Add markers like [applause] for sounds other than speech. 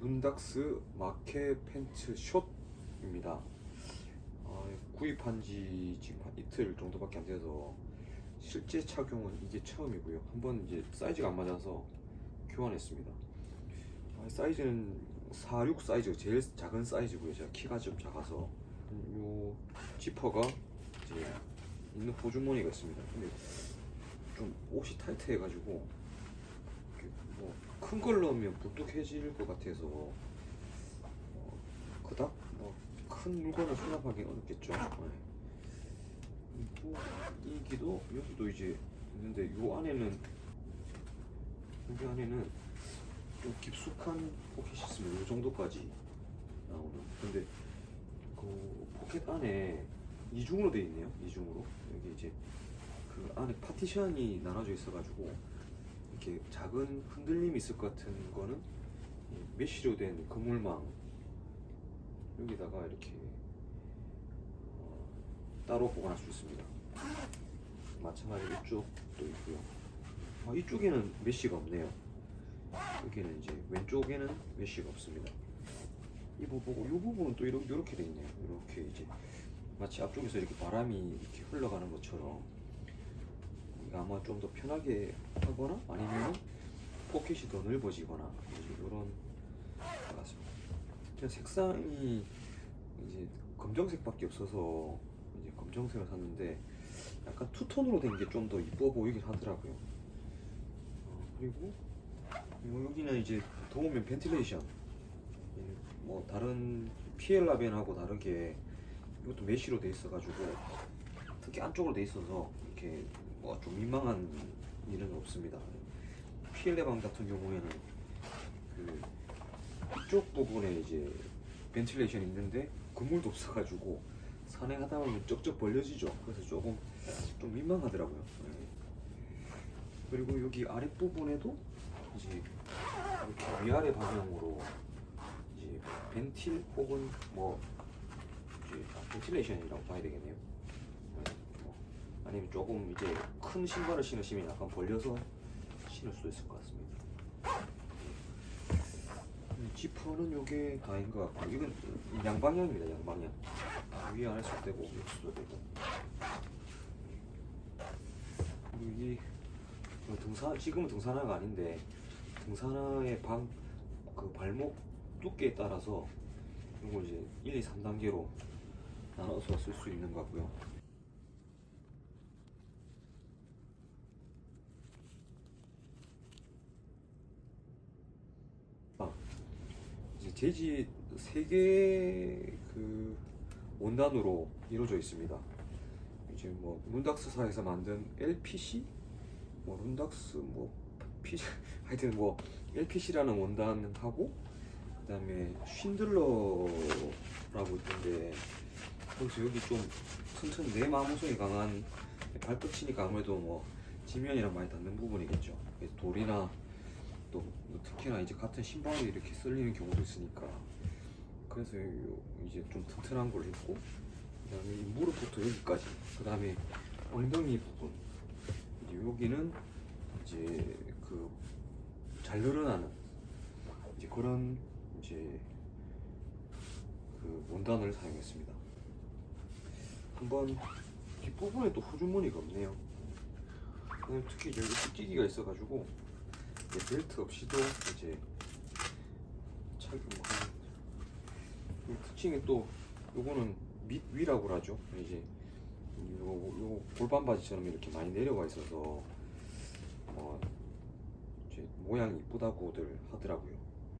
문닥스 마케 팬츠 숏입니다. 아, 구입한 지 지금 한 이틀 정도밖에 안 돼서 실제 착용은 이게 처음이고요. 한번 이제 사이즈가 안 맞아서 교환했습니다. 아, 사이즈는 46 사이즈 제일 작은 사이즈고요. 제가 키가 좀 작아서 요 지퍼가 이제 있는 호주머니가 있습니다. 근데 좀 옷이 타이트해가지고 뭐 큰 걸 넣으면 부뚝해질 것 같아서 어, 그닥 뭐 큰 물건을 수납하기 어렵겠죠. 네. 이기도 여기도 이제 있는데 요 안에는 여기 안에는 좀 깊숙한 포켓이 있습니다. 요 정도까지 나오는. 근데 그 포켓 안에 이중으로 되어 있네요. 이중으로 여기 이제 그 안에 파티션이 나눠져 있어가지고 이렇게 작은 흔들림이 있을 것 같은 거는 이 메쉬로 된 그물망 여기다가 이렇게 어, 따로 보관할 수 있습니다. 마찬가지로 이쪽도 있고요. 아, 이쪽에는 메쉬가 없네요. 여기는 이제 왼쪽에는 메쉬가 없습니다. 이 부분고 이 부분은 또 이렇게, 이렇게 돼 있네요. 이렇게 이제 마치 앞쪽에서 이렇게 바람이 이렇게 흘러가는 것처럼 아마 좀 더 편하게 하거나 아니면 포켓이 더 넓어지거나 이런 것 같습니다. 그냥 색상이 이제 검정색밖에 없어서 이제 검정색을 샀는데 약간 투톤으로 된 게 좀 더 이뻐 보이긴 하더라고요. 어, 그리고 요- 여기는 이제 더우면 벤틸레이션 예, 뭐 다른 피엘라벤하고 다르게 이것도 메쉬로 돼 있어가지고 특히 안쪽으로 돼 있어서 이렇게 뭐 좀 민망한 일은 없습니다. 피엘레방 같은 경우에는 그 이쪽 부분에 이제 벤틸레이션이 있는데 그물도 없어가지고 산행하다 보면 쩍쩍 벌려지죠. 그래서 조금 좀 민망하더라고요. 예. 그리고 여기 아랫부분에도 이제 이렇게 위아래 방향으로 이제 벤틸 혹은 뭐 이제 벤틸레이션이라고 봐야 되겠네요. 네, 뭐 아니면 조금 이제 큰 신발을 신으시면 약간 벌려서 신을 수도 있을 것 같습니다. 음, 지퍼는 요게 다인 것 같고 이건 양방향입니다. 양방향 위 아래 도 되고 옆수도 되고 어, 등산 지금은 등산화가 아닌데 등산화의 방 그 발목 두께에 따라서 이걸 이제 1, 2, 3단계로 나눠서 쓸 수 있는 것 같고요. 아, 이제 재지 세개 그 원단으로 이루어져 있습니다. 이제 뭐 룬닥스사에서 만든 LPC, 뭐 룬닥스 뭐 피, [laughs] 하여튼 뭐 LPC라는 원단하고 그다음에 쉰들러라고 있던데 거기서 여기 좀 튼튼 내 마모성이 강한 발끝이니까 아무래도 뭐 지면이랑 많이 닿는 부분이겠죠. 그래서 돌이나 또뭐 특히나 이제 같은 신발이 이렇게 쓸리는 경우도 있으니까 그래서 요- 이제 좀 튼튼한 걸 입고 그다음에 이 무릎부터 여기까지 그다음에 엉덩이 부분 이제 여기는 이제 그 잘 늘어나는 이제 그런 이제 그 원단을 사용했습니다. 한번 뒷부분에 또 호주머니가 없네요. 특히 여기 뜯기기가 있어가지고 벨트 없이도 이제 착용하는 이 특징이 또 요거는 밑 위라고 하죠. 이제 요, 요 골반 바지처럼 이렇게 많이 내려와 있어서 어 이제 모양이 이쁘다고들 하더라고요.